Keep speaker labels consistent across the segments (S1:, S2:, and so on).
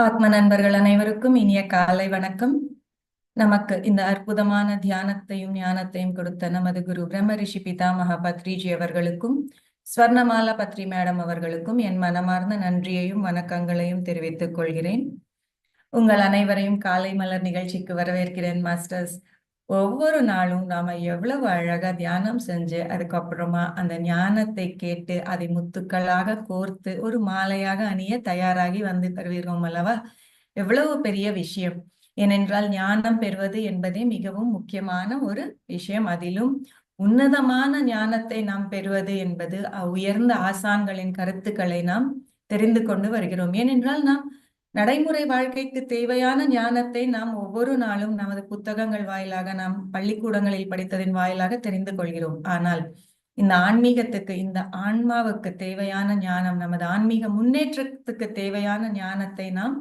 S1: ஆத்ம நண்பர்கள் அனைவருக்கும் இனிய காலை வணக்கம். நமக்கு இந்த அற்புதமான தியானத்தையும் ஞானத்தையும் கொடுத்த நமது குரு பிரம்ம ரிஷி பிதாமக பத்ரிஜி அவர்களுக்கும் ஸ்வர்ணமாலா பத்ரி மேடம் அவர்களுக்கும் என் மனமார்ந்த நன்றியையும் வணக்கங்களையும் தெரிவித்துக் கொள்கிறேன். உங்கள் அனைவரையும் காலை மலர் நிகழ்ச்சிக்கு வரவேற்கிறேன் மாஸ்டர்ஸ். ஒவ்வொரு நாளும் நாம எவ்வளவு அழகா தியானம் செஞ்சு அதுக்கப்புறமா அந்த ஞானத்தை கேட்டு அதை முத்துக்களாக கோர்த்து ஒரு மாலையாக அணிய தயாராகி வந்து தருவீர்கள் அல்லவா? எவ்வளவு பெரிய விஷயம். ஏனென்றால் ஞானம் பெறுவது என்பதே மிகவும் முக்கியமான ஒரு விஷயம். அதிலும் உன்னதமான ஞானத்தை நாம் பெறுவது என்பது உயர்ந்த ஆசான்களின் கருத்துக்களை நாம் தெரிந்து கொண்டு வருகிறோம். ஏனென்றால் நாம் நடைமுறை வாழ்க்கைக்கு தேவையான ஞானத்தை நாம் ஒவ்வொரு நாளும் நமது புத்தகங்கள் வாயிலாக நாம் பள்ளிக்கூடங்களில் படித்ததின் வாயிலாக தெரிந்து கொள்கிறோம். ஆனால் இந்த ஆன்மீகத்துக்கு இந்த ஆன்மாவுக்கு தேவையான ஞானம் நமது ஆன்மீக முன்னேற்றத்துக்கு தேவையான ஞானத்தை நாம்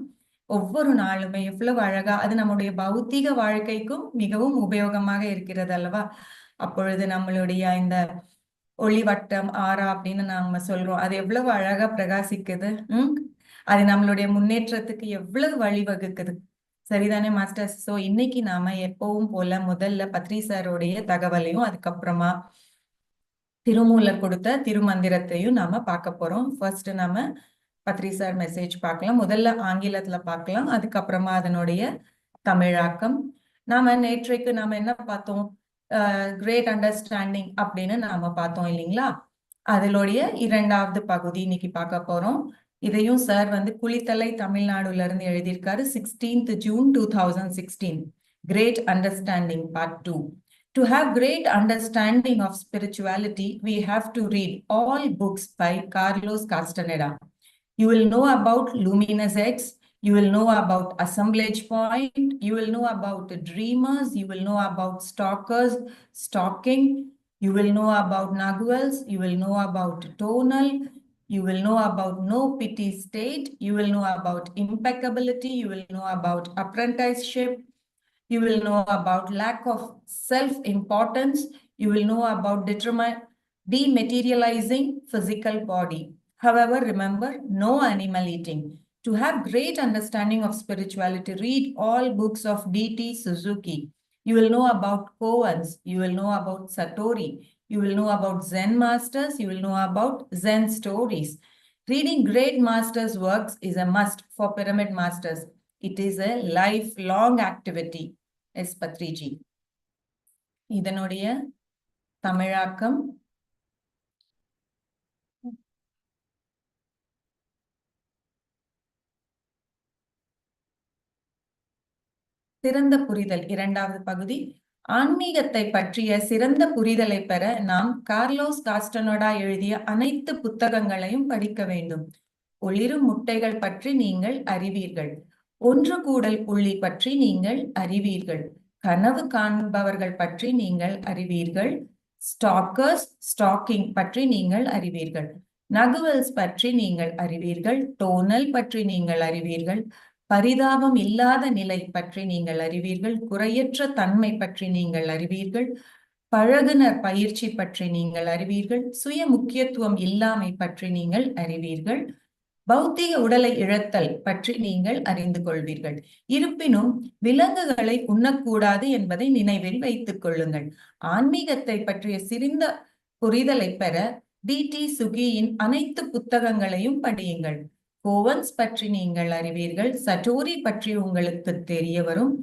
S1: ஒவ்வொரு நாளுமே எவ்வளவு அழகா அது நம்முடைய பௌத்திக வாழ்க்கைக்கும் மிகவும் உபயோகமாக இருக்கிறது அல்லவா? அப்பொழுது நம்மளுடைய இந்த ஒளிவட்டம் ஆறா அப்படின்னு நாம சொல்றோம். அது எவ்வளவு அழகா பிரகாசிக்குது. உம் அது நம்மளுடைய முன்னேற்றத்துக்கு எவ்வளவு வழிவகுக்குது. சரிதானே மாஸ்டர்? ஸோ இன்னைக்கு நாம எப்பவும் போல முதல்ல பத்ரி சாரோடைய தகவலையும் அதுக்கப்புறமா திருமூலர் கொடுத்த திருமந்திரத்தையும் நாம பார்க்க போறோம். ஃபர்ஸ்ட் நாம பத்ரி சார் மெசேஜ் பார்க்கலாம். முதல்ல ஆங்கிலத்துல பார்க்கலாம். அதுக்கப்புறமா அதனுடைய தமிழாக்கம். நாம நேற்றைக்கு நாம என்ன பார்த்தோம்? கிரேட் அண்டர்ஸ்டாண்டிங் அப்படின்னு நாம பார்த்தோம் இல்லைங்களா? அதனுடைய இரண்டாவது பகுதி இன்னைக்கு பார்க்க போறோம். இதையும் சார் வந்து குளித்தலை தமிழ்நாடுல இருந்து எழுதியிருக்காரு sixteenth June two thousand sixteen great understanding part two To have great understanding of spirituality, we have to read all books by Carlos Castaneda. You will know about Luminous X, you will know about Assemblage Point, you will know about dreamers, you will know about stalkers, stalking, you will know about Naguals, you will know about tonal, you will know about no pity state, you will know about impeccability, you will know about apprenticeship, you will know about lack of self-importance, you will know about dematerializing physical body. However, remember, no animal eating. To have great understanding of spirituality, read all books of D.T. Suzuki. You will know about koans, you will know about Satori, you will know about Zen masters, you will know about Zen stories. Reading great masters' works is a must for pyramid masters. It is a lifelong activity. S Badriji இதனுடைய தமிழாக்கம் சிறந்த புரிதல் இரண்டாவது பகுதி ஆன்மீகத்தை பற்றிய சிறந்த புரிதலை பெற நாம் கார்லோஸ் காஸ்டனோடா எழுதிய அனைத்து புத்தகங்களையும் படிக்க வேண்டும். ஒளிரும் முட்டைகள் பற்றி நீங்கள் அறிவீர்கள். ஒன்று கூடல் புள்ளி பற்றி நீங்கள் அறிவீர்கள். கனவு காண்பவர்கள் பற்றி நீங்கள் அறிவீர்கள். ஸ்டாக்கர்ஸ் ஸ்டாக்கிங் பற்றி நீங்கள் அறிவீர்கள். நகுவல்ஸ் பற்றி நீங்கள் அறிவீர்கள். டோனல் பற்றி நீங்கள் அறிவீர்கள். பரிதாபம் இல்லாத நிலை பற்றி நீங்கள் அறிவீர்கள் குறையற்ற தன்மை பற்றி நீங்கள் அறிவீர்கள் பழகுனர் பயிற்சி பற்றி நீங்கள் அறிவீர்கள் சுய முக்கியத்துவம் இல்லாமை பற்றி நீங்கள் அறிவீர்கள் பௌத்திக உடலை இழத்தல் பற்றி நீங்கள் அறிந்து கொள்வீர்கள். இருப்பினும் விலங்குகளை உண்ணக்கூடாது என்பதை நினைவில் வைத்துக் கொள்ளுங்கள். ஆன்மீகத்தை பற்றிய சிறந்த புரிதலை பெற டி டி சுகியின் அனைத்து புத்தகங்களையும் படியுங்கள். கோவன்ஸ் பற்றி நீங்கள் அறிவீர்கள். சட்டோரி பற்றி உங்களுக்கு தெரிய வரும்.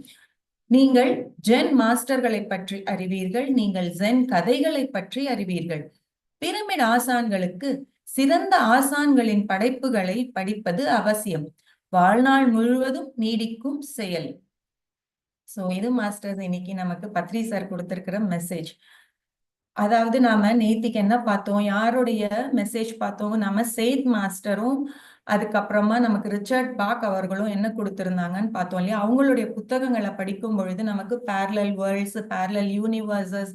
S1: நீங்கள் ஜென் மாஸ்டர்களை பற்றி அறிவீர்கள். நீங்கள் ஜென் கதைகளை பற்றி அறிவீர்கள். பிரமிட் ஆசான்களுக்கு சிறந்த ஆசான்களின் படைப்புகளை படிப்பது அவசியம். வாழ்நாள் முழுவதும் நீடிக்கும் செயல். சோ இது மாஸ்டர்ஸ் இன்னைக்கு நமக்கு பத்ரி சார் கொடுத்திருக்கிற மெசேஜ் அதாவது நாம நேத்திக்கு என்ன பார்த்தோம்? யாருடைய மெசேஜ் பார்த்தோம்? நம்ம சேத் மாஸ்டரும் அதுக்கப்புறமா நமக்கு ரிச்சர்ட் பாக் அவர்களும் என்ன கொடுத்திருந்தாங்கன்னு பார்த்தோம் இல்லையா? அவங்களுடைய புத்தகங்களை படிக்கும் பொழுது நமக்கு பேரலல் வேர்ல்ட்ஸ் பேரலல் யூனிவர்சஸ்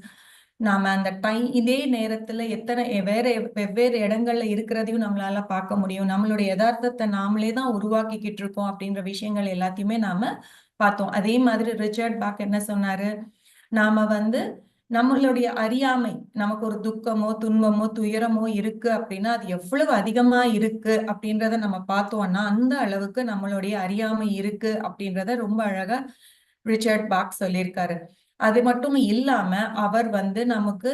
S1: நாம அந்த டைம் இதே நேரத்துல எத்தனை வேற வெவ்வேறு இடங்கள்ல இருக்கிறதையும் நம்மளால பார்க்க முடியும். நம்மளுடைய யதார்த்தத்தை நாமளே தான் உருவாக்கிக்கிட்டு இருக்கோம் அப்படின்ற விஷயங்கள் எல்லாத்தையுமே நாம பார்த்தோம். அதே மாதிரி ரிச்சர்ட் பாக் என்ன சொன்னாரு? நாம வந்து நம்மளுடைய அறியாமை நமக்கு ஒரு துக்கமோ துன்பமோ துயரமோ இருக்கு அப்படின்னா அது எவ்வளவு அதிகமா இருக்கு அப்படின்றத நம்ம பார்த்தோம்னா அந்த அளவுக்கு நம்மளுடைய அறியாமை இருக்கு அப்படின்றத ரொம்ப அழகா ரிச்சர்ட் பாக் சொல்லியிருக்காரு. அது மட்டும் இல்லாம அவர் வந்து நமக்கு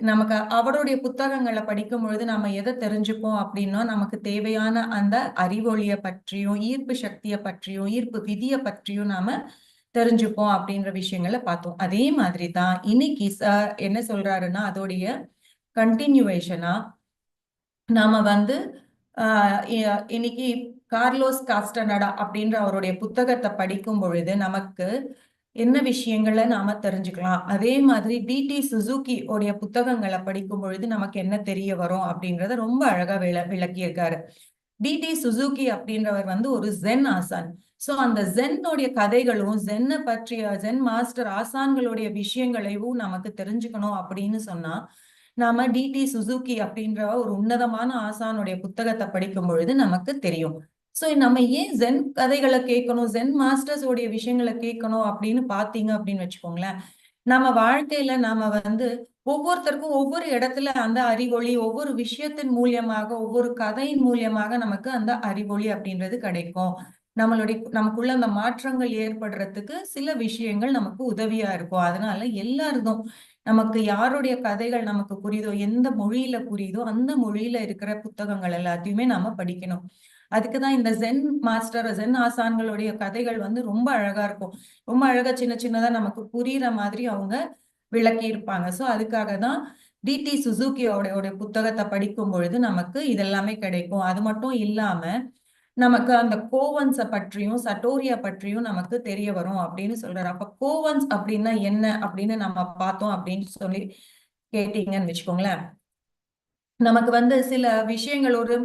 S1: நமக்கு அவருடைய புத்தகங்களை படிக்கும் பொழுது நம்ம எதை தெரிஞ்சுப்போம் அப்படின்னா நமக்கு தேவையான அந்த அறிவொளியை பற்றியும் ஈர்ப்பு சக்தியை பற்றியும் ஈர்ப்பு விதியை பற்றியும் நாம தெரிஞ்சுப்போம் அப்படின்ற விஷயங்களை பார்த்தோம். அதே மாதிரி தான் இன்னைக்கு சார் என்ன சொல்றாருன்னா அதோடைய கண்டினியூவேஷனா நாம வந்து இன்னைக்கு கார்லோஸ் காஸ்டனடா அப்படின்ற அவருடைய புத்தகத்தை படிக்கும் பொழுது நமக்கு என்ன விஷயங்களை நாம தெரிஞ்சுக்கலாம். அதே மாதிரி டிடி சுசுகி உடைய புத்தகங்களை படிக்கும் பொழுது நமக்கு என்ன தெரிய வரும் அப்படின்றத ரொம்ப அழகா விள விளக்கியிருக்காரு. டிடி சுசுகி அப்படின்றவர் வந்து ஒரு ஜென் ஆசான். சோ அந்த ஜென்னுடைய கதைகளும் ஜென்னை பற்றிய ஜென் மாஸ்டர் ஆசான்களுடைய விஷயங்களையும் நமக்கு தெரிஞ்சுக்கணும் அப்படின்னு சொன்னா நாம டிடி சுசுகி அப்படின்ற ஒரு உன்னதமான ஆசானுடைய புத்தகத்தை படிக்கும் பொழுது நமக்கு தெரியும். சோ நம்ம ஏன் ஜென் கதைகளை கேட்கணும் ஜென் மாஸ்டர்ஸ் உடைய விஷயங்களை கேட்கணும் அப்படின்னு பாத்தீங்க அப்படின்னு வச்சுக்கோங்களேன். நம்ம வாழ்க்கையில நாம வந்து ஒவ்வொருத்தருக்கும் ஒவ்வொரு இடத்துல அந்த அறிவொளி ஒவ்வொரு விஷயத்தின் மூலியமாக ஒவ்வொரு கதையின் மூலியமாக நமக்கு அந்த அறிவொளி அப்படின்றது கிடைக்கும். நம்மளுடைய நமக்குள்ள அந்த மாற்றங்கள் ஏற்படுறதுக்கு சில விஷயங்கள் நமக்கு உதவியா இருக்கும். அதனால எல்லாருக்கும் நமக்கு யாருடைய கதைகள் நமக்கு புரியுதோ எந்த மொழியில புரியுதோ அந்த மொழியில இருக்கிற புத்தகங்கள் எல்லாத்தையுமே நாம படிக்கணும். அதுக்குதான் இந்த ஜென் மாஸ்டர் ஜென் ஆசான்களுடைய கதைகள் வந்து ரொம்ப அழகா இருக்கும். ரொம்ப அழகா சின்ன சின்னதா நமக்கு புரியுற மாதிரி அவங்க விளக்கி இருப்பாங்க சோ அதுக்காக தான் டிடி சுசுகியோட புத்தகத்தை படிக்கும் பொழுது நமக்கு இதெல்லாமே கிடைக்கும். அது மட்டும் இல்லாம நமக்கு அந்த கோவன்ஸை பற்றியும் சட்டோரியா பற்றியும் நமக்கு தெரிய வரும் அப்படின்னு சொல்றாரு. அப்ப கோவன்ஸ் அப்படின்னா என்ன அப்படின்னு நம்ம பார்த்தோம் அப்படின்னு சொல்லி கேட்டீங்கன்னு வச்சுக்கோங்களேன். நமக்கு வந்து சில விஷயங்கள் ஒரு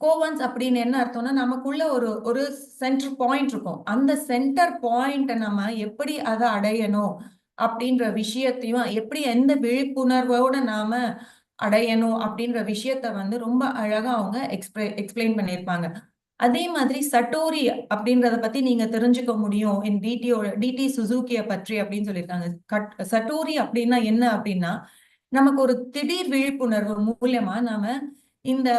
S1: கோவன்ஸ் அப்படின்னு என்ன அர்த்தம்னா நமக்குள்ள ஒரு ஒரு சென்டர் பாயிண்ட் இருக்கும். அந்த சென்டர் பாயிண்ட்டை நம்ம எப்படி அதை அடையணும் அப்படின்ற விஷயத்தையும் எப்படி எந்த விழிப்புணர்வோட நாம அடையணும் அப்படின்ற விஷயத்த வந்து ரொம்ப அழகா அவங்க எக்ஸ்பிளை எக்ஸ்பிளைன் பண்ணியிருப்பாங்க. அதே மாதிரி சட்டோரி அப்படின்றத பத்தி நீங்க தெரிஞ்சுக்க முடியும். என் டிடியோட டிடி சுசுகியை பற்றி அப்படின்னு சொல்லியிருக்காங்க. கட் சட்டோரி அப்படின்னா என்ன அப்படின்னா நமக்கு ஒரு திடீர் விழிப்புணர்வு மூலியமா நாம இந்த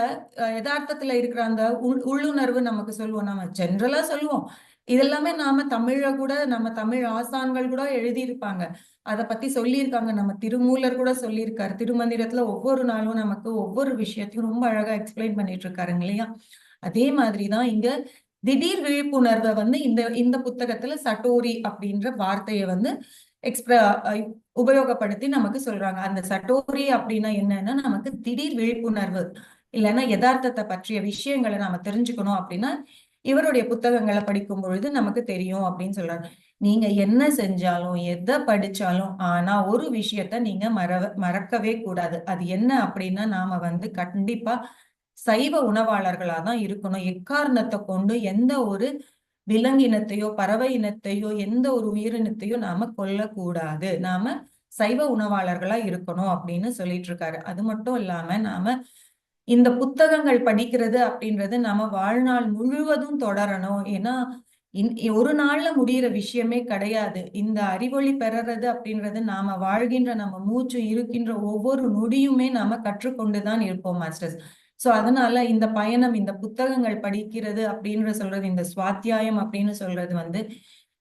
S1: யதார்த்தத்துல இருக்கிற அந்த உள் உள்ளுணர்வு நமக்கு சொல்லுவோம். நம்ம ஜென்ரலா சொல்லுவோம். இதெல்லாமே நாம தமிழ கூட நம்ம தமிழ் ஆசான்கள் கூட எழுதியிருப்பாங்க. அதை பத்தி சொல்லியிருக்காங்க. நம்ம திருமூலர் கூட சொல்லியிருக்காரு. திருமந்திரத்துல ஒவ்வொரு நாளும் நமக்கு ஒவ்வொரு விஷயத்தையும் ரொம்ப அழகா எக்ஸ்பிளைன் பண்ணிட்டு இருக்காருங்க இல்லையா? அதே மாதிரிதான் இங்க திடீர் விழிப்புணர்வை வந்து இந்த இந்த புத்தகத்துல சட்டோரி அப்படின்ற வார்த்தையை வந்து எக்ஸ்பிர உபயோகப்படுத்தி நமக்கு சொல்றாங்க. அந்த சட்டோரி அப்படின்னா என்னன்னா நமக்கு திடீர் விழிப்புணர்வு. இல்லைன்னா யதார்த்தத்தை பற்றிய விஷயங்களை நாம தெரிஞ்சுக்கணும் அப்படின்னா இவருடைய புத்தகங்களை படிக்கும் பொழுது நமக்கு தெரியும் அப்படின்னு சொல்றாரு. நீங்க என்ன செஞ்சாலும் எதை படிச்சாலும் ஆனா ஒரு விஷயத்த நீங்க மற மறக்கவே கூடாது. அது என்ன அப்படின்னா நாம வந்து கண்டிப்பா சைவ உணவாளர்களா தான் இருக்கணும். எக்காரணத்தை கொண்டு எந்த ஒரு விலங்கினத்தையோ பறவை இனத்தையோ எந்த ஒரு உயிரினத்தையோ நாம கொல்லக்கூடாது. நாம சைவ உணவாளர்களா இருக்கணும் அப்படின்னு சொல்லிட்டு இருக்காரு. அது மட்டும் இல்லாம நாம இந்த புத்தகங்கள் படிக்கிறது அப்படின்றது நம்ம வாழ்நாள் முழுவதும் தொடரணும். ஏன்னா ஒரு நாள்ல முடியிற விஷயமே கிடையாது. இந்த அறிவொளி பெறறது அப்படின்றது நாம வாழ்கின்ற நம்ம மூச்சு இருக்கின்ற ஒவ்வொரு நொடியுமே நாம கற்றுக்கொண்டுதான் இருப்போம் மாஸ்டர்ஸ். சோ அதனால இந்த பயணம் இந்த புத்தகங்கள் படிக்கிறது அப்படின்ற சொல்றது இந்த சுவாத்தியாயம் அப்படின்னு சொல்றது வந்து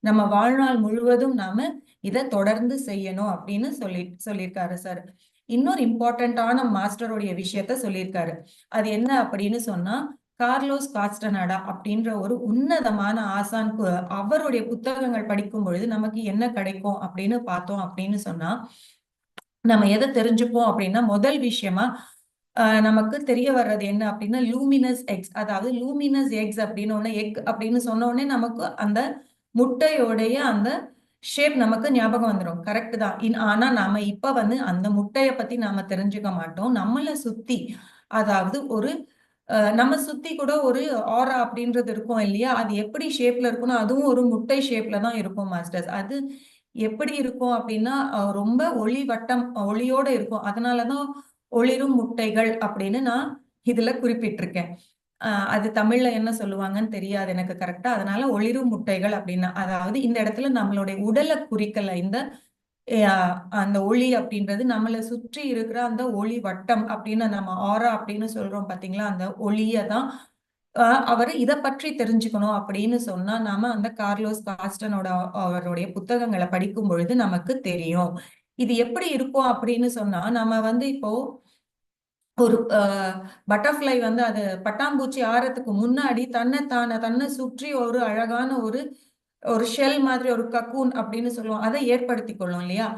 S1: நம்ம வாழ்நாள் முழுவதும் நாம இதை தொடர்ந்து செய்யணும் அப்படின்னு சொல்லி சொல்லியிருக்காரு சார். இன்னொரு இம்பார்ட்டண்ட்டான மாஸ்டருடைய விஷயத்த சொல்லியிருக்காரு. அது என்ன அப்படின்னு சொன்னா கார்லோஸ் காஸ்டனடா அப்படின்ற ஒரு உன்னதமான ஆசான் அவருடைய புத்தகங்கள் படிக்கும் பொழுது நமக்கு என்ன கிடைக்கும் அப்படின்னு பார்த்தோம் அப்படின்னு சொன்னா நம்ம எதை தெரிஞ்சுப்போம் அப்படின்னா முதல் விஷயமா நமக்கு தெரிய வர்றது என்ன அப்படின்னா லூமினஸ் எக்ஸ் அதாவது லூமினஸ் எக்ஸ் அப்படின்னு ஒண்ணு எக் அப்படின்னு சொன்ன உடனே நமக்கு அந்த முட்டையோடைய அந்த ஷேப் நமக்கு ஞாபகம் வந்துடும் கரெக்ட் தான். ஆனா நாம இப்ப வந்து அந்த முட்டையை பத்தி நாம தெரிஞ்சுக்க மாட்டோம். நம்மளை சுத்தி அதாவது ஒரு நம்ம சுத்தி கூட ஒரு ஆரா அப்படின்றது இருக்கும் இல்லையா? அது எப்படி ஷேப்ல இருக்கும்னா அதுவும் ஒரு முட்டை ஷேப்ல தான் இருக்கும் மாஸ்டர்ஸ் அது எப்படி இருக்கும் அப்படின்னா ரொம்ப ஒளி வட்டம் ஒளியோட இருக்கும். அதனாலதான் ஒளிரும் முட்டைகள் அப்படின்னு நான் இதுல குறிப்பிட்டிருக்கேன். அது தமிழ்ல என்ன சொல்லுவாங்கன்னு தெரியாது எனக்கு கரெக்டா அதனால ஒளிரும் முட்டைகள் அப்படின்னா அதாவது இந்த இடத்துல நம்மளுடைய உடலை குறிக்கல இந்த அந்த ஒளி அப்படின்றது நம்மளை சுற்றி இருக்கிற அந்த ஒளி வட்டம் அப்படின்னு நம்ம ஆரா அப்படின்னு சொல்றோம் பாத்தீங்களா அந்த ஒளியை தான் அவர் இதை பற்றி தெரிஞ்சுக்கணும் அப்படின்னு சொன்னா நாம அந்த கார்லோஸ் காஸ்டனோட அவருடைய புத்தகங்களை படிக்கும் பொழுது நமக்கு தெரியும். இது எப்படி இருக்கும் அப்படின்னு சொன்னா நம்ம வந்து இப்போ ஒரு பட்டர்ஃப்ளை வந்து அது பட்டாம்பூச்சி ஆறதுக்கு முன்னாடி தன்னை தானே தன்னை சுற்றி ஒரு அழகான ஒரு ஒரு ஷெல் மாதிரி ஒரு கக்கூன் அப்படின்னு சொல்லுவோம். அதை ஏற்படுத்தி கொள்ளும் இல்லையா?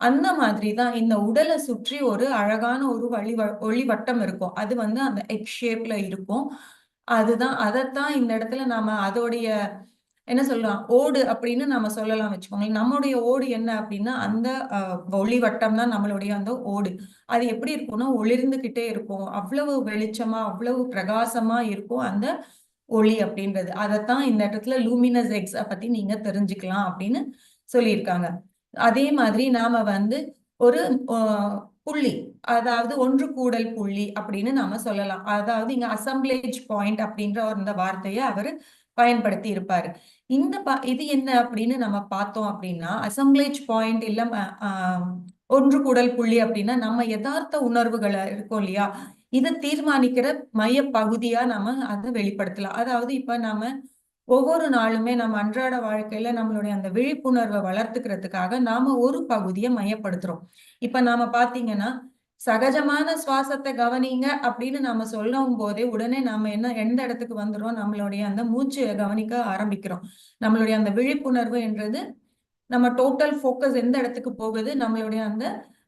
S1: அந்த மாதிரி தான் இந்த உடலை சுற்றி ஒரு அழகான ஒரு வழி ஒளிவட்டம் இருக்கும். அது வந்து அந்த எக் ஷேப்ல இருக்கும். அதுதான் அதைத்தான் இந்த இடத்துல நாம அதோடைய என்ன சொல்லலாம் ஓடு அப்படின்னு நம்ம சொல்லலாம் வச்சுக்கோங்களேன். நம்மளுடைய ஓடு என்ன அப்படின்னா அந்த ஒளி வட்டம் தான் நம்மளுடைய அந்த ஓடு. அது எப்படி இருக்கும்னா ஒளிர்ந்துகிட்டே இருக்கும். அவ்வளவு வெளிச்சமா அவ்வளவு பிரகாசமா இருக்கும் அந்த ஒளி அப்படின்றது. அதைத்தான் இந்த இடத்துல லூமினஸ் எக்ஸ பத்தி நீங்க தெரிஞ்சுக்கலாம் அப்படின்னு சொல்லியிருக்காங்க. அதே மாதிரி நாம வந்து ஒரு புள்ளி அதாவது ஒன்று கூடல் புள்ளி அப்படின்னு நாம சொல்லலாம். அதாவது இங்க அசம்பிளேஜ் பாயிண்ட் அப்படின்ற இந்த வார்த்தையை அவர் பயன்படுத்தி இருப்பாரு. இந்த ப இது என்ன அப்படின்னு நம்ம பார்த்தோம் அப்படின்னா அசம்பிளேஜ் பாயிண்ட் இல்ல ஒன்று கூடல் புள்ளி அப்படின்னா நம்ம யதார்த்த உணர்வுகளை இருக்கும் இல்லையா? இதை தீர்மானிக்கிற மைய பகுதியா நம்ம அதை வெளிப்படுத்தலாம். அதாவது இப்ப நாம ஒவ்வொரு நாளுமே நம்ம அன்றாட வாழ்க்கையில நம்மளுடைய அந்த விழிப்புணர்வை வளர்த்துக்கிறதுக்காக நாம ஒரு பகுதியை மையப்படுத்துறோம். இப்ப நாம பாத்தீங்கன்னா சகஜமான சுவாசத்தை கவனிங்க அப்படின்னு நாம சொல்லும் போதே உடனே நாம என்ன எந்த இடத்துக்கு வந்துடும் நம்மளுடைய அந்த மூச்சு கவனிக்க ஆரம்பிக்கிறோம். நம்மளுடைய அந்த விழிப்புணர்வு என்றது நம்ம டோட்டல் ஃபோக்கஸ் எந்த இடத்துக்கு போகுது? நம்மளுடைய அந்த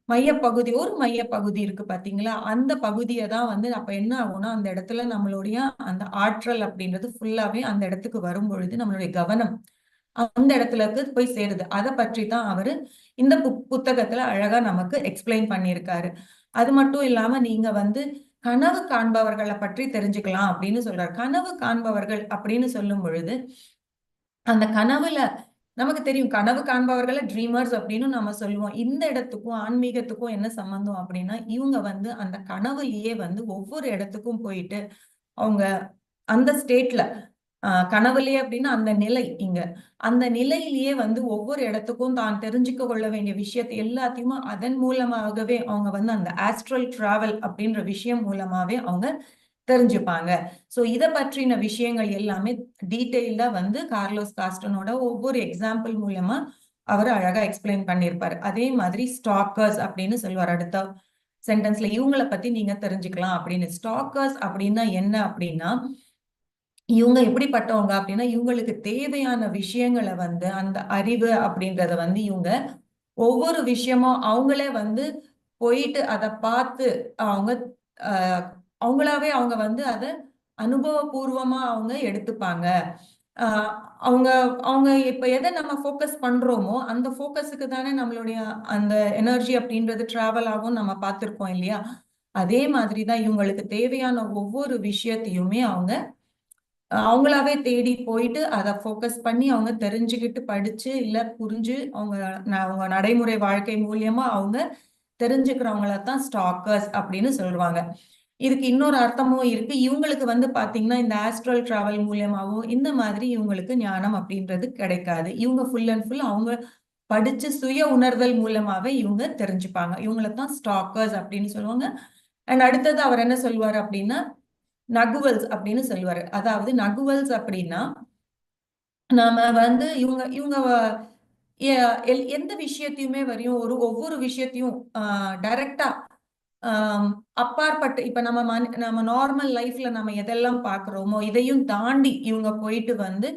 S1: மையப்பகுதி ஒரு மையப்பகுதி இருக்கு பாத்தீங்களா? அந்த பகுதியை தான் வந்து அப்ப என்ன ஆகும்னா அந்த இடத்துல நம்மளுடைய அந்த ஆற்றல் அப்படின்றது ஃபுல்லாவே அந்த இடத்துக்கு வரும் பொழுது நம்மளுடைய கவனம் அந்த இடத்துல போய் சேருது. அதை பற்றி தான் அவரு இந்த புத்தகத்துல அழகா நமக்கு எக்ஸ்பிளைன் பண்ணியிருக்காரு. அது மட்டும் இல்லாம நீங்க வந்து கனவு காண்பவர்களை பற்றி தெரிஞ்சுக்கலாம் அப்படின்னு சொல்றாரு. கனவு காண்பவர்கள் அப்படின்னு சொல்லும் பொழுது அந்த கனவுல நமக்கு தெரியும். கனவு காண்பவர்களை ட்ரீமர்ஸ் அப்படின்னு நம்ம சொல்லுவோம். இந்த இடத்துக்கும் ஆன்மீகத்துக்கும் என்ன சம்பந்தம் அப்படின்னா இவங்க வந்து அந்த கனவுலயே வந்து ஒவ்வொரு இடத்துக்கும் போயிட்டு அவங்க அந்த ஸ்டேட்ல கனவுலே அப்படின்னா அந்த நிலை இங்க. அந்த நிலையிலேயே வந்து ஒவ்வொரு இடத்துக்கும் தான் தெரிஞ்சுக்க கொள்ள வேண்டிய விஷயத்தை எல்லாத்தையுமே அதன் மூலமாகவே அவங்க வந்து அந்த ஆஸ்ட்ரல் டிராவல் அப்படின்ற விஷயம் மூலமாவே அவங்க தெரிஞ்சுப்பாங்க. ஸோ இதை பற்றின விஷயங்கள் எல்லாமே டீட்டெயில்டா வந்து கார்லோஸ் காஸ்டனோட ஒவ்வொரு எக்ஸாம்பிள் மூலமா அவர் அழகா எக்ஸ்பிளைன் பண்ணியிருப்பாரு. அதே மாதிரி ஸ்டாக்கர்ஸ் அப்படின்னு சொல்லுவார். அடுத்த சென்டென்ஸ்ல இவங்களை பத்தி நீங்க தெரிஞ்சுக்கலாம் அப்படின்னு. ஸ்டாக்கர்ஸ் அப்படின்னா என்ன அப்படின்னா இவங்க எப்படிப்பட்டவங்க அப்படின்னா இவங்களுக்கு தேவையான விஷயங்களை வந்து அந்த அறிவு அப்படின்றத வந்து இவங்க ஒவ்வொரு விஷயமும் அவங்களே வந்து போயிட்டு அதை பார்த்து அவங்க அவங்களாவே அவங்க வந்து அதை அனுபவபூர்வமா அவங்க எடுத்துப்பாங்க. அவங்க அவங்க இப்ப எதை நம்ம ஃபோக்கஸ் பண்றோமோ அந்த ஃபோக்கஸுக்கு தானே நம்மளுடைய அந்த எனர்ஜி அப்படின்றது டிராவல் ஆகும் நம்ம பார்த்துருக்கோம் இல்லையா? அதே மாதிரி தான் இவங்களுக்கு தேவையான ஒவ்வொரு விஷயத்தையுமே அவங்க அவங்களாவே தேடி போயிட்டு அதை ஃபோக்கஸ் பண்ணி அவங்க தெரிஞ்சுக்கிட்டு படிச்சு இல்ல புரிஞ்சு அவங்க அவங்க நடைமுறை வாழ்க்கை மூலியமா அவங்க தெரிஞ்சுக்கிறவங்கள தான் ஸ்டாக்கர்ஸ் அப்படின்னு சொல்லுவாங்க. இதுக்கு இன்னொரு அர்த்தமும் இருக்கு. இவங்களுக்கு வந்து பாத்தீங்கன்னா இந்த ஆஸ்ட்ரல் டிராவல் மூலியமாகவும் இந்த மாதிரி இவங்களுக்கு ஞானம் அப்படின்றது கிடைக்காது. இவங்க ஃபுல் அண்ட் ஃபுல் அவங்க படிச்சு சுய உணர்தல் மூலமாவே இவங்க தெரிஞ்சுப்பாங்க. இவங்களை தான் ஸ்டாக்கர்ஸ் அப்படின்னு சொல்லுவாங்க. அண்ட் அடுத்தது அவர் என்ன சொல்லுவார் அப்படின்னா நகுவல்ஸ் அப்படின்னு சொல்லுவாரு. அதாவது நகுவல்ஸ் அப்படின்னா நாம வந்து இவங்க இவங்க எந்த விஷயத்தையுமே வரையும் ஒரு ஒவ்வொரு விஷயத்தையும் டைரக்டா அப்பாற்பட்டு இப்ப நம்ம மன் நம்ம நார்மல் லைஃப்ல நம்ம எதெல்லாம் பாக்குறோமோ இதையும் தாண்டி இவங்க போயிட்டு வந்து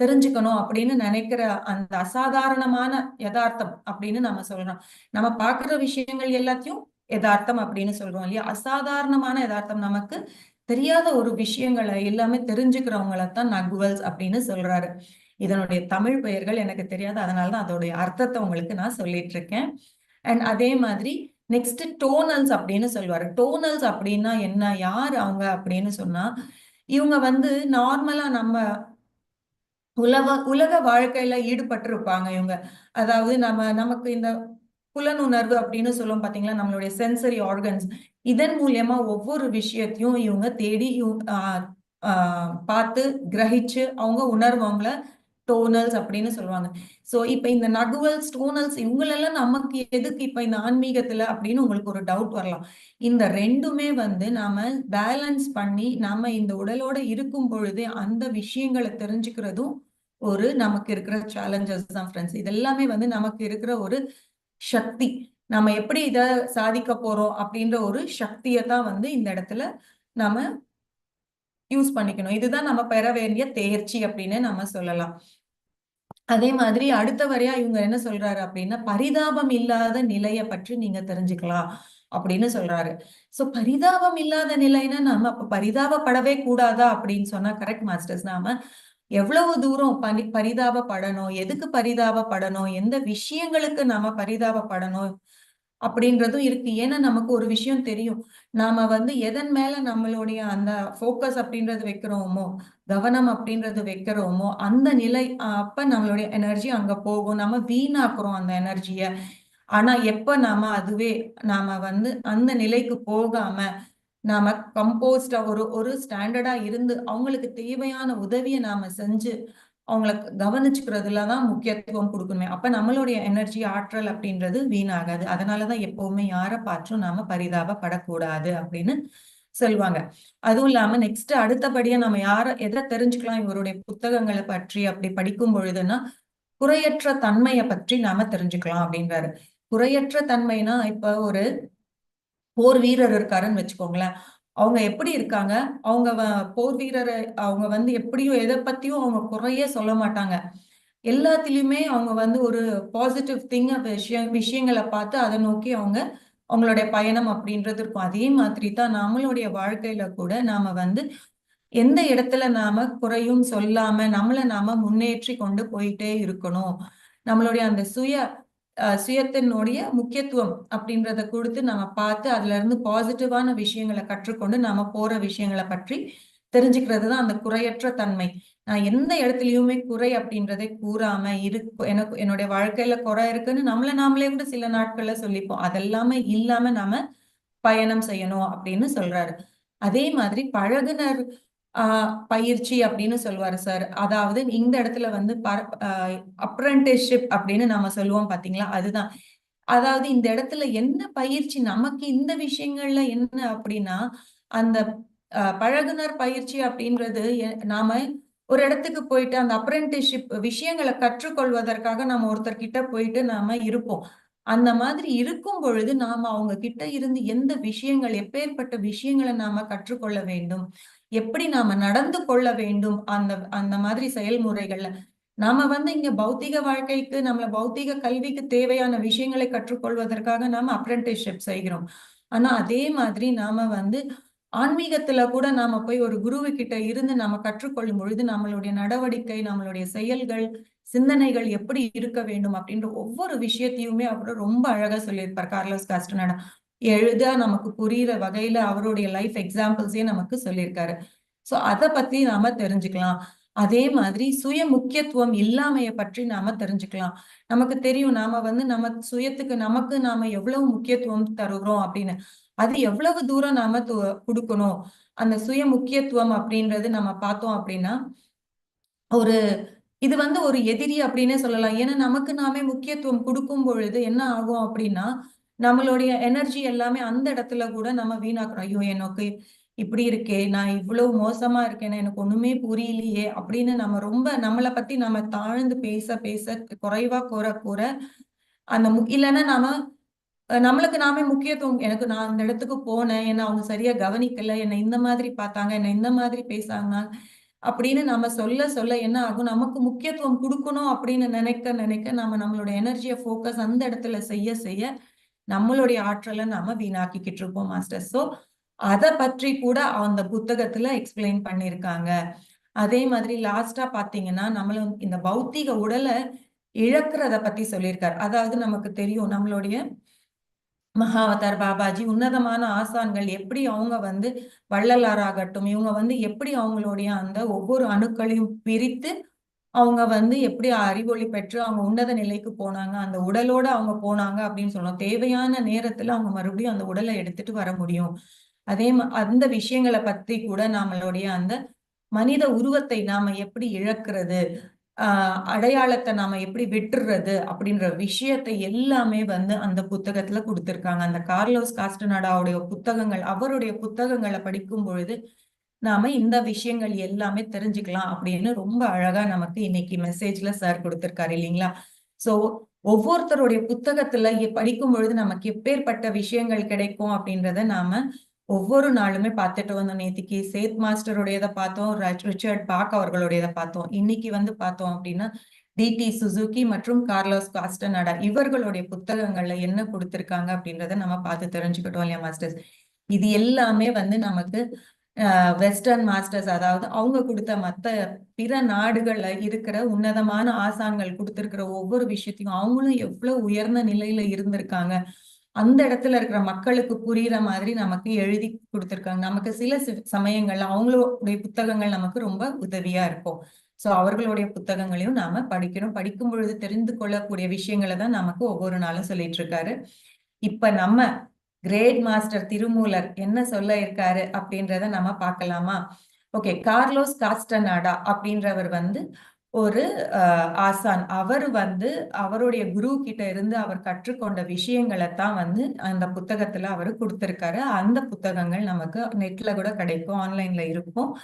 S1: தெரிஞ்சுக்கணும் அப்படின்னு நினைக்கிற அந்த அசாதாரணமான யதார்த்தம் அப்படின்னு நம்ம சொல்றோம். நம்ம பாக்குற விஷயங்கள் எல்லாத்தையும் யதார்த்தம் அப்படின்னு சொல்றோம் இல்லையா? அசாதாரணமான யதார்த்தம் நமக்கு தெரியாத ஒரு விஷயங்களை எல்லாமே தெரிஞ்சுக்கிறவங்கள தான் நகுவல்ஸ் அப்படின்னு சொல்றாரு. இதனுடைய தமிழ் பெயர்கள் எனக்கு தெரியாது. அதனாலதான் அதோடைய அர்த்தத்தை உங்களுக்கு நான் சொல்லிட்டு இருக்கேன். அண்ட் அதே மாதிரி நெக்ஸ்ட் டோனல்ஸ் அப்படின்னு சொல்லுவாரு. டோனல்ஸ் அப்படின்னா என்ன? யார் அவங்க அப்படின்னு சொன்னா இவங்க வந்து நார்மலா நம்ம உலக உலக வாழ்க்கையில ஈடுபட்டு இருப்பாங்க இவங்க. அதாவது நம்ம நமக்கு இந்த புலனுணர்வு அப்படின்னு சொல்லுவோம் பாத்தீங்களா? நம்மளுடைய சென்சரி ஆர்கன்ஸ் இதன் மூலியமா ஒவ்வொரு விஷயத்தையும் இவங்க தேடி பார்த்து கிரகிச்சு அவங்க உணர்வவங்கள டோனல்ஸ் அப்படின்னு சொல்லுவாங்க. சோ இப்போ இந்த நகுவல்ஸ் டோனல்ஸ் இவங்களெல்லாம் நமக்கு எதுக்கு இப்போ இந்த ஆன்மீகத்துல அப்படின்னு உங்களுக்கு ஒரு டவுட் வரலாம். இந்த ரெண்டுமே வந்து நாம பேலன்ஸ் பண்ணி நாம இந்த உடலோட இருக்கும் பொழுதே அந்த விஷயங்களை தெரிஞ்சுக்கிறதும் ஒரு நமக்கு இருக்கிற சேலஞ்சஸ் தான் ஃப்ரெண்ட்ஸ் இதெல்லாமே வந்து நமக்கு இருக்கிற ஒரு சக்தி. நம்ம எப்படி இத சாதிக்க போறோம் அப்படின்ற ஒரு சக்தியை தான் வந்து இந்த இடத்துல நாம யூஸ் பண்ணிக்கணும். இதுதான் நம்ம பெற வேண்டிய தேர்ச்சி அப்படின்னு நம்ம சொல்லலாம். அதே மாதிரி அடுத்த வரையா இவங்க என்ன சொல்றாரு அப்படின்னா பரிதாபம் இல்லாத நிலைய பற்றி நீங்க தெரிஞ்சுக்கலாம் அப்படின்னு சொல்றாரு. சோ பரிதாபம் இல்லாத நிலைன்னா நாம அப்ப பரிதாபப்படவே கூடாதா அப்படின்னு சொன்னா கரெக்ட் மாஸ்டர்ஸ் நாம எவ்வளவு தூரம் பரி பரிதாபப்படணும் எதுக்கு பரிதாபப்படணும் எந்த விஷயங்களுக்கு நாம பரிதாபப்படணும் அப்படின்றதும் இருக்கு. ஏன்னா நமக்கு ஒரு விஷயம் தெரியும். நாம வந்து எதன் மேல நம்மளுடைய அந்த ஃபோக்கஸ் அப்படின்றது வைக்கிறோமோ கவனம் அப்படின்றது வைக்கிறோமோ அந்த நிலை அப்ப நம்மளுடைய எனர்ஜி அங்க போகும். நம்ம வீணாக்குறோம் அந்த எனர்ஜிய ஆனா எப்ப நாம அதுவே நாம வந்து அந்த நிலைக்கு போகாம நாம கம்போஸ்டா ஒரு ஒரு ஸ்டாண்டர்டா இருந்து அவங்களுக்கு தேவையான உதவியை நாம செஞ்சு அவங்கள கவனிச்சுக்கிறதுல தான் முக்கியத்துவம் கொடுக்கணுமே. அப்ப நம்மளுடைய எனர்ஜி ஆற்றல் அப்படின்றது வீணாகாது. அதனாலதான் எப்பவுமே யாரை பார்த்தும் நாம பரிதாபப்படக்கூடாது அப்படின்னு சொல்லுவாங்க. அதுவும் இல்லாம நெக்ஸ்ட் அடுத்தபடியா நம்ம யார எதை தெரிஞ்சுக்கலாம்? இவருடைய புத்தகங்களை பற்றி அப்படி படிக்கும் பொழுதுன்னா குறையற்ற தன்மையை பற்றி நாம தெரிஞ்சுக்கலாம் அப்படின்றாரு. குறையற்ற தன்மைனா இப்ப ஒரு போர் வீரர் இருக்காருன்னு வச்சுக்கோங்களேன். அவங்க எப்படி இருக்காங்க? அவங்க போர் வீரரை அவங்க வந்து எப்படியும் எதை பத்தியும் அவங்க குறைய சொல்ல மாட்டாங்க. எல்லாத்திலையுமே அவங்க வந்து ஒரு பாசிட்டிவ் திங் விஷயம் விஷயங்களை பார்த்து அதை நோக்கி அவங்க அவங்களுடைய பயணம் அப்படின்றது இருக்கும். அதே மாதிரி தான் நம்மளுடைய வாழ்க்கையில கூட நாம வந்து எந்த இடத்துல நாம குறையும் சொல்லாம நம்மளை நாம முன்னேற்றி கொண்டு போயிட்டே இருக்கணும். நம்மளுடைய அந்த சுய சுயத்தினுடைய முக்கியத்துவம் அப்படின்றத கொடுத்து நம்ம பார்த்து அதுல இருந்து பாசிட்டிவான விஷயங்களை கற்றுக்கொண்டு நாம போற விஷயங்களை பற்றி தெரிஞ்சுக்கிறது தான் அந்த குறையற்ற தன்மை. நான் எந்த இடத்துலயுமே குறை அப்படின்றதை கூறாம இருக்கு எனக்கு என்னுடைய வாழ்க்கையில குறை இருக்குன்னு நம்மள நாமளே கூட சில நாட்கள்ல சொல்லிப்போம். அதெல்லாமே இல்லாம நாம பயணம் செய்யணும் அப்படின்னு சொல்றாரு. அதே மாதிரி பழகுனர் பயிற்சி அப்படின்னு சொல்லுவாரு சார். அதாவது இந்த இடத்துல வந்து அப்ரண்டிஸ்ஷிப் அப்படின்னு நம்ம சொல்லுவோம் பாத்தீங்களா? அதுதான். அதாவது இந்த இடத்துல என்ன பயிற்சி நமக்கு இந்த விஷயங்கள்ல என்ன அப்படின்னா அந்த பழகுனர் பயிற்சி அப்படின்றது நாம ஒரு இடத்துக்கு போயிட்டு அந்த அப்ரெண்டிஸ்ஷிப் விஷயங்களை கற்றுக்கொள்வதற்காக நம்ம ஒருத்தர் கிட்ட போயிட்டு நாம இருப்போம். அந்த மாதிரி இருக்கும் பொழுது நாம அவங்க கிட்ட இருந்து எந்த விஷயங்கள் எப்பேற்பட்ட விஷயங்களை நாம கற்றுக்கொள்ள வேண்டும்? எப்படி நாம நடந்து கொள்ள வேண்டும் அந்த அந்த மாதிரி செயல்முறைகள்ல. நாம வந்து இங்க பௌத்திக வாழ்க்கைக்கு நம்மள பௌத்திக கல்விக்கு தேவையான விஷயங்களை கற்றுக்கொள்வதற்காக நாம அப்ரெண்டிஸ்ஷிப் செய்கிறோம். ஆனா அதே மாதிரி நாம வந்து ஆன்மீகத்துல கூட நாம போய் ஒரு குருவு கிட்ட இருந்து நாம கற்றுக்கொள்ளும் பொழுது நம்மளுடைய நடவடிக்கை நம்மளுடைய செயல்கள் சிந்தனைகள் எப்படி இருக்க வேண்டும் அப்படின்ற ஒவ்வொரு விஷயத்தையுமே அவரு ரொம்ப அழகா சொல்லியிருப்பார். கார்லோஸ் காஸ்டனடா எழுதா நமக்கு புரியுற வகையில அவருடைய லைஃப் எக்ஸாம்பிள்ஸே நமக்கு சொல்லியிருக்காரு. சோ அதை பத்தி நாம தெரிஞ்சுக்கலாம். அதே மாதிரி சுய முக்கியத்துவம் இல்லாமைய பற்றி நாம தெரிஞ்சுக்கலாம். நமக்கு தெரியும் நாம வந்து நம்ம சுயத்துக்கு நமக்கு நாம எவ்வளவு முக்கியத்துவம் தருகிறோம் அப்படின்னு. அது எவ்வளவு தூரம் நாம கொடுக்கணும்? அந்த சுய முக்கியத்துவம் அப்படின்றது நம்ம பார்த்தோம் அப்படின்னா ஒரு இது வந்து ஒரு எதிரி அப்படின்னே சொல்லலாம். ஏன்னா நமக்கு நாமே முக்கியத்துவம் கொடுக்கும் பொழுது என்ன ஆகும் அப்படின்னா நம்மளுடைய எனர்ஜி எல்லாமே அந்த இடத்துல கூட நம்ம வீணாக்குறோம். ஐயோ எனக்கு இப்படி இருக்கே நான் இவ்வளவு மோசமா இருக்கேன் எனக்கு ஒண்ணுமே புரியலையே அப்படின்னு நம்ம ரொம்ப நம்மளை பத்தி நம்ம தாழ்ந்து பேச பேச குறைவா கூற கூற அந்த இல்லைன்னா நாம நம்மளுக்கு நாமே முக்கியத்துவம் எனக்கு நான் அந்த இடத்துக்கு போனேன் என்ன அவங்க சரியா கவனிக்கல என்னை இந்த மாதிரி பார்த்தாங்க என்ன இந்த மாதிரி பேசாங்க அப்படின்னு நம்ம சொல்ல சொல்ல என்ன ஆகும்? நமக்கு முக்கியத்துவம் கொடுக்கணும் அப்படின்னு நினைக்க நினைக்க நம்ம நம்மளோட எனர்ஜியை ஃபோக்கஸ் அந்த இடத்துல செய்ய செய்ய நம்மளுடைய ஆற்றலை நாம வீணாக்கிக்கிட்டு இருப்போம் மாஸ்டர். ஸோ அதை பற்றி கூட அந்த புத்தகத்துல எக்ஸ்பிளைன் பண்ணியிருக்காங்க அதே மாதிரி லாஸ்டா பாத்தீங்கன்னா நம்மளும் இந்த பௌத்திக உடலை இழக்கிறத பத்தி சொல்லியிருக்காரு. அதாவது நமக்கு தெரியும் நம்மளுடைய மகாவதார் பாபாஜி உன்னதமான ஆசான்கள் எப்படி அவங்க வந்து வள்ளலாராகட்டும் இவங்க வந்து எப்படி அவங்களுடைய அந்த ஒவ்வொரு அணுக்களையும் பிரித்து அவங்க வந்து எப்படி அறிவொளி பெற்று அவங்க உன்னத நிலைக்கு போனாங்க அந்த உடலோட அவங்க போனாங்க அப்படின்னு சொன்னோம் தேவையான நேரத்துல அவங்க மறுபடியும் அந்த உடலை எடுத்துட்டு வர முடியும். அதே அந்த விஷயங்களை பத்தி கூட நம்மளுடைய அந்த மனித உருவத்தை நாம எப்படி இழக்கிறது ஆஹ் அடையாளத்தை நாம எப்படி விட்டுறது அப்படின்ற விஷயத்தை எல்லாமே வந்து அந்த புத்தகத்துல கொடுத்திருக்காங்க. அந்த கார்லோஸ் காஸ்டனடாவுடைய புத்தகங்கள் அவருடைய புத்தகங்களை படிக்கும் பொழுது நாம இந்த விஷயங்கள் எல்லாமே தெரிஞ்சுக்கலாம் அப்படின்னு ரொம்ப அழகா நமக்கு இன்னைக்கு மெசேஜ்ல சார் கொடுத்திருக்காரு இல்லைங்களா? சோ ஒவ்வொருத்தருடைய புத்தகத்துல படிக்கும் பொழுது நமக்கு எப்பேற்பட்ட விஷயங்கள் கிடைக்கும் அப்படின்றத நாம ஒவ்வொரு நாளுமே பார்த்துட்டு வந்தோம். நேத்திக்கு சேத் மாஸ்டருடையதை பார்த்தோம் ரிச்சர்ட் பாக் அவர்களுடையதை பார்த்தோம். இன்னைக்கு வந்து பார்த்தோம் அப்படின்னா டிடி சுசுகி மற்றும் கார்லோஸ் காஸ்டனடா இவர்களுடைய புத்தகங்கள்ல என்ன கொடுத்திருக்காங்க அப்படின்றத நம்ம பார்த்து தெரிஞ்சுக்கிட்டோம் இல்லையா மாஸ்டர்ஸ்? இது எல்லாமே வந்து நமக்கு வெஸ்டர்ன் மாஸ்டர்ஸ் அதாவது அவங்க கொடுத்த மற்ற பிற நாடுகள்ல இருக்கிற உன்னதமான ஆசான்கள் கொடுத்துருக்கிற ஒவ்வொரு விஷயத்தையும் அவங்களும் எவ்வளவு உயர்ந்த நிலையில இருந்திருக்காங்க. அந்த இடத்துல இருக்கிற மக்களுக்கு புரியுற மாதிரி நமக்கு எழுதி கொடுத்துருக்காங்க. நமக்கு சில சமயங்கள்ல அவங்களுடைய புத்தகங்கள் நமக்கு ரொம்ப உதவியா இருக்கும். ஸோ அவர்களுடைய புத்தகங்களையும் நாம படிக்கணும். படிக்கும் பொழுது தெரிந்து கொள்ளக்கூடிய விஷயங்களை தான் நமக்கு ஒவ்வொரு நாளும் சொல்லிட்டு இருக்காரு. இப்ப நம்ம கிரேட் மாஸ்டர் திருமூலர் என்ன சொல்ல இருக்காரு அப்படின்றத நம்ம பார்க்கலாமா? ஓகே கார்லோஸ் காஸ்டனாடா அப்படின்றவர் வந்து ஒரு ஆசான். அவர் வந்து அவருடைய குரு கிட்ட இருந்து அவர் கற்றுக்கொண்ட விஷயங்களை தான் வந்து அந்த புத்தகத்துல அவர் கொடுத்திருக்காரு. அந்த புத்தகங்கள் நமக்கு நெட்ல கூட கிடைக்கும் ஆன்லைன்ல இருக்கும்.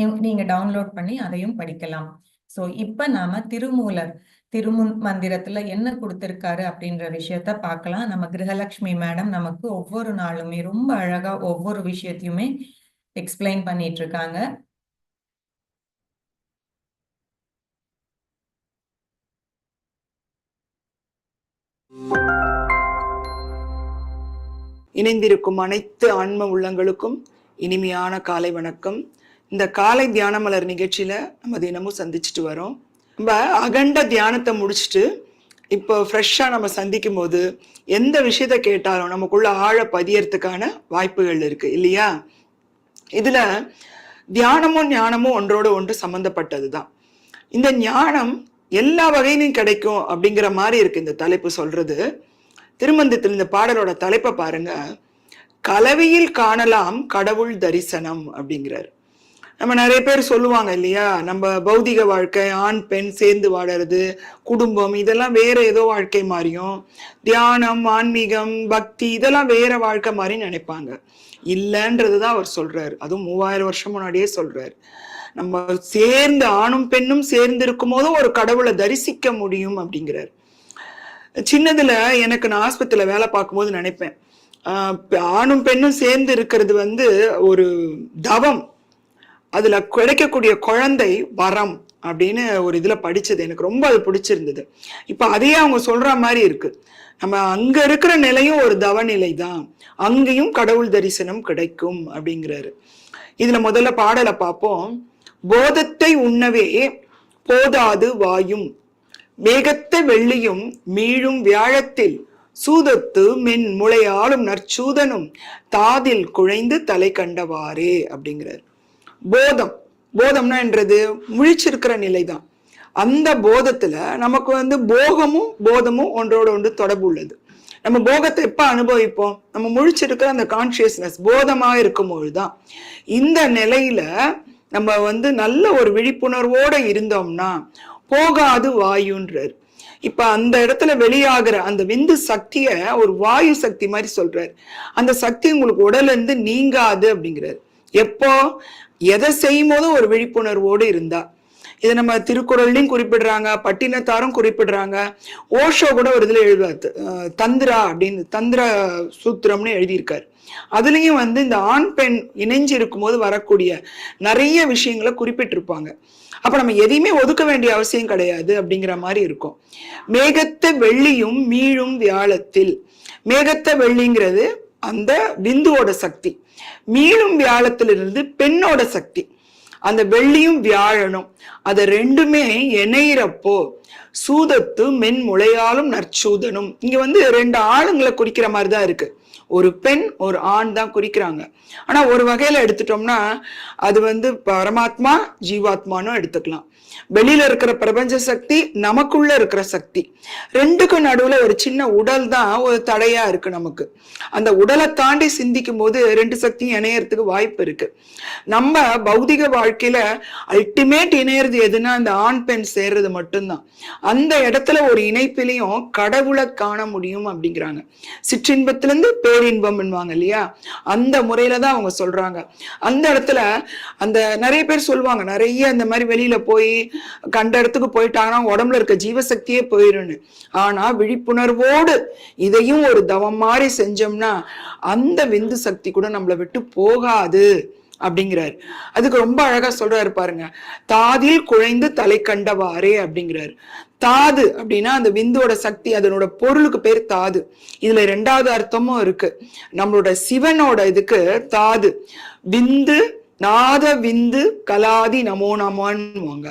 S1: நீ- நீங்க டவுன்லோட் பண்ணி அதையும் படிக்கலாம். சோ இப்ப நாம திருமூலர் திருமுன் மந்திரத்துல என்ன கொடுத்திருக்காரு அப்படின்ற விஷயத்த பார்க்கலாம் நம்ம கிரகலட்சுமி மேடம் நமக்கு ஒவ்வொரு நாளுமே ரொம்ப அழகா ஒவ்வொரு விஷயத்தையுமே எக்ஸ்பிளைன் பண்ணிட்டு இருக்காங்க
S2: இணைந்திருக்கும் அனைத்து ஆன்ம உள்ளங்களுக்கும் இனிமையான காலை வணக்கம். இந்த காலை தியான மலர் நிகழ்ச்சியில நம்ம தினமும் சந்திச்சுட்டு வரோம். நம்ம அகண்ட தியானத்தை முடிச்சுட்டு இப்போ ஃப்ரெஷ்ஷாக நம்ம சந்திக்கும் போது எந்த விஷயத்த கேட்டாலும் நமக்குள்ள ஆழ பதியறதுக்கான வாய்ப்புகள் இருக்கு இல்லையா? இதுல தியானமும் ஞானமும் ஒன்றோடு ஒன்று சம்மந்தப்பட்டது தான் இந்த ஞானம் எல்லா வகையிலும் கிடைக்கும் அப்படிங்கிற மாதிரி இருக்கு இந்த தலைப்பு சொல்றது. திருமந்தத்தில் இந்த பாடலோட தலைப்பை பாருங்க. கலவையில் காணலாம் கடவுள் தரிசனம் அப்படிங்கிறார். நம்ம நிறைய பேர் சொல்லுவாங்க இல்லையா? நம்ம பௌதிக வாழ்க்கை ஆண் பெண் சேர்ந்து வாழறது குடும்பம் இதெல்லாம் வேற ஏதோ வாழ்க்கை மாதிரியும் தியானம் ஆன்மீகம் பக்தி இதெல்லாம் வேற வாழ்க்கை மாதிரி நினைப்பாங்க. இல்லைன்றது தான் அவர் சொல்றாரு. அதுவும் மூவாயிரம் வருஷம் முன்னாடியே சொல்றாரு. நம்ம சேர்ந்து ஆணும் பெண்ணும் சேர்ந்து இருக்கும் போதும் ஒரு கடவுளை தரிசிக்க முடியும் அப்படிங்கிறார். சின்னதுல எனக்கு நான் ஆஸ்பத்திரியில வேலை பார்க்கும்போது நினைப்பேன். ஆஹ் ஆணும் பெண்ணும் சேர்ந்து இருக்கிறது வந்து ஒரு தவம். அதுல கிடைக்கக்கூடிய குழந்தை வரம் அப்படின்னு ஒரு இதுல படிச்சது. எனக்கு ரொம்ப அது பிடிச்சிருந்தது. இப்ப அதையே அவங்க சொல்ற மாதிரி இருக்கு. நம்ம அங்க இருக்கிற நிலையும் ஒரு தவநிலை தான் அங்கேயும் கடவுள் தரிசனம் கிடைக்கும் அப்படிங்கிறாரு. இதுல முதல்ல பாடலை பார்ப்போம். போதத்தை உண்ணவே போதாது வாயும். மேகத்த வெள்ளியும் மீழும் வியாழத்தில். சூதத்து மென் முளையாளும் நற்சூதனும். தாதில் குழைந்து தலை கண்டவாறே அப்படிங்கிறார். போதம். போதம்னா என்றது முழிச்சிருக்கிற நிலை தான் அந்த போதத்துல நமக்கு வந்து போகமும் போதமும் ஒன்றோட ஒன்று தொடர்பு உள்ளது. நம்ம போகத்தை எப்ப அனுபவிப்போம்? நம்ம முழிச்சிருக்கிற அந்த கான்சியஸ்னஸ் போதமா இருக்கும் தான் இந்த நிலையில நம்ம வந்து நல்ல ஒரு விழிப்புணர்வோட இருந்தோம்னா போகாது வாயுன்றார். இப்ப அந்த இடத்துல வெளியாகிற அந்த விந்து சக்திய ஒரு வாயு சக்தி மாதிரி சொல்றாரு. அந்த சக்தி உங்களுக்கு உடல்ல இருந்து நீங்காது அப்படிங்கிறாரு. எப்போ? எதை செய்யும் போதும் ஒரு விழிப்புணர்வோடு இருந்தா. இதை நம்ம திருக்குறள்லையும் குறிப்பிடுறாங்க பட்டினத்தாரும் குறிப்பிடுறாங்க. ஓஷோ கூட ஒரு இதுல எழுதுவாரு தந்திரா அப்படின்னு தந்திர சூத்திரம்னு எழுதியிருக்காரு. அதுலயும் வந்து இந்த ஆண் பெண் இணைஞ்சு இருக்கும்போது வரக்கூடிய நிறைய விஷயங்களை குறிப்பிட்டிருப்பாங்க. அப்ப நம்ம எதையுமே ஒதுக்க வேண்டிய அவசியம் கிடையாது அப்படிங்கிற மாதிரி இருக்கும். மேகத்த வெள்ளியும் மீழும் வியாழத்தில். மேகத்த வெள்ளிங்கிறது அந்த விந்துவோட சக்தி மீளும் வியாழத்திலிருந்து பெண்ணோட சக்தி. அந்த வெள்ளியும் வியாழனும் அதை ரெண்டுமே இணையிறப்போ சூதத்து மென் முளையாலும் நற்சூதனும். இங்க வந்து ரெண்டு ஆளுங்களை குறிக்கிற மாதிரி தான் இருக்கு. ஒரு பெண் ஒரு ஆண் தான் குறிக்கிறாங்க. ஆனா ஒரு வகையில எடுத்துட்டோம்னா அது வந்து பரமாத்மா ஜீவாத்மானும் எடுத்துக்கலாம். வெளியில இருக்கிற பிரபஞ்ச சக்தி நமக்குள்ள இருக்கிற சக்தி. ரெண்டுக்கும் நடுவுல ஒரு சின்ன உடல் தான் ஒரு தடையா இருக்கு நமக்கு. அந்த உடலை தாண்டி சிந்திக்கும் போது ரெண்டு சக்தியும் இணையறதுக்கு வாய்ப்பு இருக்கு. நம்ம பௌதிக வாழ்க்கையில அல்டிமேட் இணையறது எதுன்னா அந்த ஆண் பெண் சேர்றது மட்டும்தான். அந்த இடத்துல ஒரு இணைப்பிலையும் கடவுளை காண முடியும் அப்படிங்கிறாங்க. சிற்றின்பத்திலிருந்து பேரின்பம்னுவாங்க இல்லையா? அந்த முறையில தான் அவங்க சொல்றாங்க. அந்த இடத்துல அந்த நிறைய பேர் சொல்லுவாங்க நிறைய இந்த மாதிரி வெளியில போய் கண்ட இடத்துக்கு போயிட்டாங்கன்னா உடம்புல இருக்க ஜீவசக்தியே போயிருன்னு ஆனா விழிப்புணர்வோடு இதையும் ஒரு தவம் மாதிரி செஞ்சோம்னா அந்த விந்து சக்தி கூட நம்மளை விட்டு போகாது அப்படிங்கிறாரு. அதுக்கு ரொம்ப அழகா சொல்றாரு பாருங்க. தாதில் குழைந்து தலை கண்டவாறே அப்படிங்கிறாரு. தாது அப்படின்னா அந்த விந்தோட சக்தி அதனோட பொருளுக்கு பேர் தாது. இதுல ரெண்டாவது அர்த்தமும் இருக்கு. நம்மளோட சிவனோட இதுக்கு தாது. விந்து நாத விந்து கலாதி நமோ நமோன்னுவாங்க.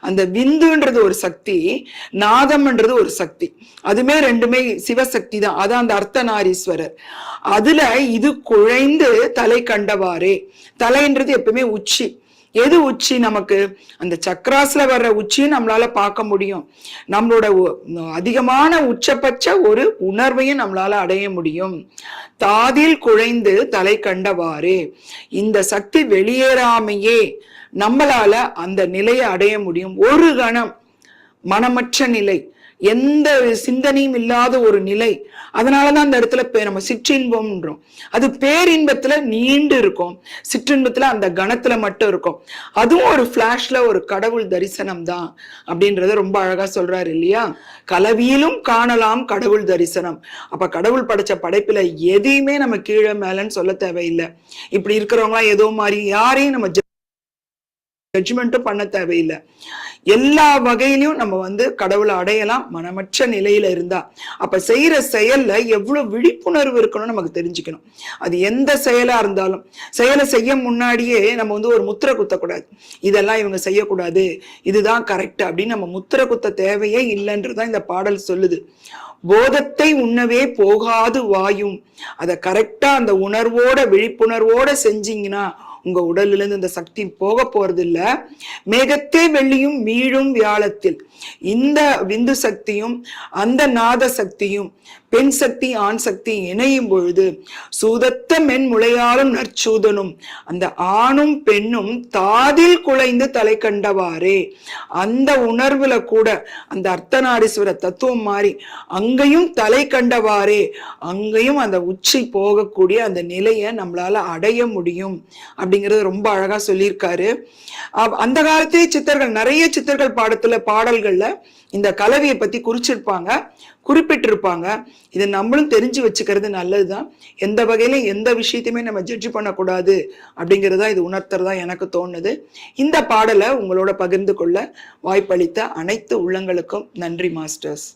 S2: அந்த விந்துன்றது ஒரு சக்தி நாதம்ன்றது ஒரு சக்தி. அதுமே ரெண்டுமே சிவசக்தி தான். அதான் அந்த அர்த்தநாரீஸ்வரர். அதுல இது குழைந்து தலை கண்டவாறே. தலைன்றது எப்பவுமே உச்சி. எது உச்சி நமக்கு? அந்த சக்கராஸ்ல வர்ற உச்சியும் நம்மளால பார்க்க முடியும். நம்மளோட அதிகமான உச்சபட்ச ஒரு உணர்வையும் நம்மளால அடைய முடியும். தாதில் குழைந்து தலை கண்டவாறு. இந்த சக்தி வெளியேறாமையே. நம்மளால அந்த நிலையை அடைய முடியும். ஒரு கணம் மனமற்ற நிலை எந்த சிந்தனையும் இல்லாத ஒரு நிலை அதனாலதான் அந்த இடத்துல நம்ம சிற்றின்பம்ன்றோம். அது பேரின்பத்துல நீண்டு இருக்கும். சிற்றின்பத்துல அந்த கணத்துல மட்டும் இருக்கும். அதுவும் ஒரு பிளாஷ்ல ஒரு கடவுள் தரிசனம் தான் அப்படின்றத ரொம்ப அழகா சொல்றாரு இல்லையா? கலவியிலும் காணலாம் கடவுள் தரிசனம். அப்ப கடவுள் படைச்ச படைப்புல எதையுமே நம்ம கீழே மேலன்னு சொல்ல தேவையில்லை. இப்படி இருக்கிறவங்களாம் ஏதோ மாதிரி யாரையும் நம்ம ஜட்ஜ்மெண்ட்டும் பண்ண தேவையில்லை. எல்லா வகையிலையும் நம்ம வந்து கடவுளை அடையலாம் மனமற்ற நிலையில இருந்தா. அப்ப செய்யற செயல்ல எவ்வளவு விழிப்புணர்வு இருக்கணும்னு நமக்கு தெரிஞ்சுக்கணும். அது எந்த செயலா இருந்தாலும். செயலை செய்ய முன்னாடியே நம்ம வந்து ஒரு முத்திரை குத்தக்கூடாது. இதெல்லாம் இவங்க செய்யக்கூடாது. இதுதான் கரெக்ட் அப்படின்னு நம்ம முத்திரை குத்த தேவையே இல்லைன்றதுதான் இந்த பாடல் சொல்லுது. போதத்தை உண்ணவே போகாது வாயும். அதை கரெக்டா அந்த உணர்வோட விழிப்புணர்வோட செஞ்சீங்கன்னா உங்க உடல்ல இருந்து இந்த சக்தி போக போறது இல்ல மேகத்தே வெள்ளியும் மீழும் வியாழத்தில். இந்த விந்து சக்தியும் அந்த நாத சக்தியும் பெண் சக்தி ஆண் சக்தி இணையும் பொழுது சூதத்த மென் முளையாலும் நற்சூதனும் அந்த ஆணும் பெண்ணும் தாதில் குலைந்து தலை கண்டவாறே. அந்த உணர்வுல கூட அந்த அர்த்தநாரீஸ்வர தத்துவம் மாறி அங்கேயும் தலை கண்டவாறே. அங்கேயும் அந்த உச்சி போகக்கூடிய அந்த நிலையை நம்மளால அடைய முடியும் அப்படிங்கிறது ரொம்ப அழகா சொல்லியிருக்காரு. அந்த காலத்திலே சித்தர்கள் நிறைய சித்தர்கள் பாடத்துல பாடல்கள் நூல்களில் இந்த கலவையை பத்தி குறிச்சிருப்பாங்க குறிப்பிட்டிருப்பாங்க. இதை நம்மளும் தெரிஞ்சு வச்சுக்கிறது நல்லதுதான். எந்த வகையில எந்த விஷயத்தையுமே நம்ம ஜட்ஜ் பண்ணக்கூடாது அப்படிங்கிறதா இது உணர்த்துறதா எனக்கு தோணுது. இந்த பாடலை உங்களோட பகிர்ந்து கொள்ள வாய்ப்பளித்த அனைத்து உள்ளங்களுக்கும் நன்றி மாஸ்டர்ஸ்